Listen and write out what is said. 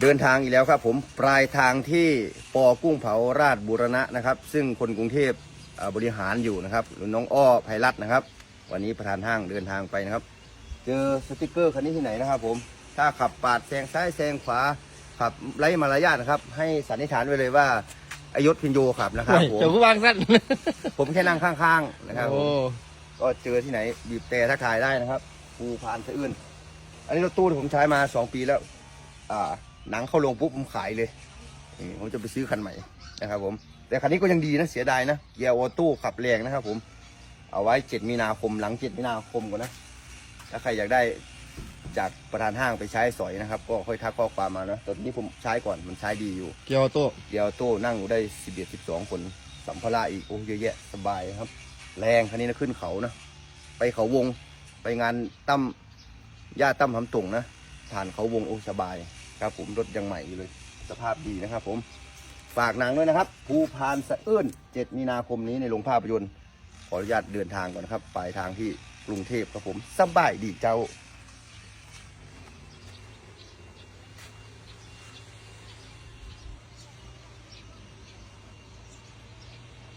เดินทางอีกแล้วครับผมปลายทางที่ปอกุ้งเผาราชบุรณะนะครับ ซึ่งคนกรุงเทพเอ่อบริหารอยู่นะครับหรือน้องอ้อไพรัตน์นะครับ วันนี้ประธานห้างเดินทางไปนะครับ เจอสติกเกอร์คันนี้ที่ไหนนะครับ ผมถ้าขับปาดแซงซ้ายแซงขวาขับไร้มารยาทนะครับ ให้สันนิษฐานไว้เลยว่าอายศพินโยขับนะครับผมเจ้าผู้วางสั้นผมแค่นั่งข้างๆนะครับผโอ้มก็เจอที่ไหนบีบแต่ทักทายได้นะครับภูพานสะอื้นอันนี้รถตู้ที่ผมใช้มาสองปีแล้ว อ่า หนังเข้าลงปุ๊บผมขายเลยนี่ผมจะไปซื้อคันใหม่นะครับผม แต่คันนี้ก็ยังดีนะเสียดายนะเกียร์ออโต้ขับแรงนะครับผม เอาไว้เจ็ดมีนาคมหลังเจ็ดมีนาคมก่อนนะ ถ้าใครอยากได้จากประธานห้างไปใช้สอยนะครับ ก็ค่อยทักข้อความมานะตอนนี้ผมใช้ก่อนมันใช้ดีอยู่ เกียวโต้เดียวโต้นั่งอยู่ได้สิบเอ็ดสิบสองคนสัมภาระอีกโอ้เยอะแยะสบายครับ แรงคันนี้นะขึ้นเขานะไปเขาวงไปงานตั้มย่าตั้มทำตุ่งนะผ่านเขาวงโอ้สบาย ครับผมรถยังใหม่อยู่เลย สภาพดีนะครับผมฝากหนังด้วยนะครับภูพานสะเอื้นเจ็ดมีนาคมนี้ในโรงภาพยนตร์ขออนุญาตเดินทางก่อนนะครับปลายทางที่กรุงเทพครับผมสบายดีเจ้า